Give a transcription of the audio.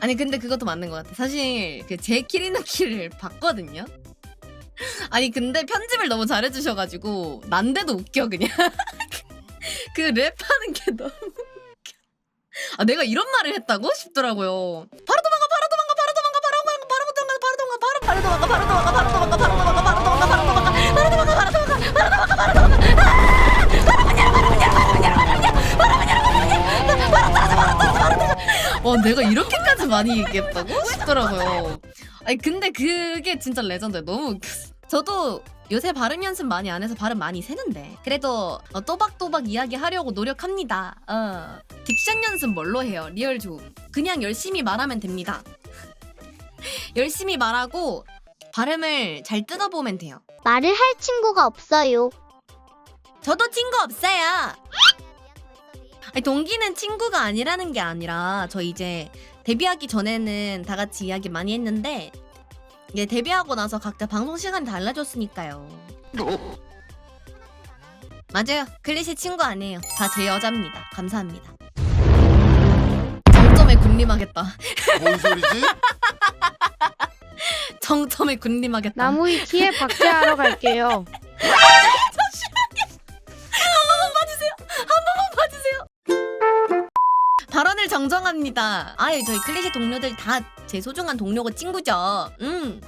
아니 근데 그것도 맞는 것 같아. 사실 그 제 키리누키를 봤거든요. 아니 근데 편집을 너무 잘해주셔가지고 난데도 웃겨 그냥. 그 랩하는 게 너무 웃겨. 아 내가 이런 말을 했다고 싶더라고요. 바로 도망가 바로 도망가 바로 도망가 바로 도망가 바로 도망가 바로 도망가 바로 바로 도망가 바로 도망가 바로 도망가 바로 도망가 바로 도망가 와 내가 이렇게까지 많이 얘기했다고 싶더라고요. 아니 근데 그게 진짜 레전드예요. 너무 웃겼어. 저도 요새 발음 연습 많이 안 해서 발음 많이 새는데 그래도 어, 또박또박 이야기하려고 노력합니다. 어. 딕션 연습 뭘로 해요? 리얼 좀 그냥 열심히 말하면 됩니다. 열심히 말하고 발음을 잘 뜯어보면 돼요. 말을 할 친구가 없어요. 저도 친구 없어요. 아니, 동기는 친구가 아니라는 게 아니라 저 이제 데뷔하기 전에는 다 같이 이야기 많이 했는데 이제 데뷔하고 나서 각자 방송 시간이 달라졌으니까요. 맞아요. 클리시 친구 아니에요. 다 제 여자입니다. 감사합니다. 정점에 군림하겠다. 뭔 소리지? 정점에 군림하겠다. 나무 위키에 박제하러 갈게요. 발언을 정정합니다. 아유 저희 클래식 동료들 다 제 소중한 동료고 친구죠. 음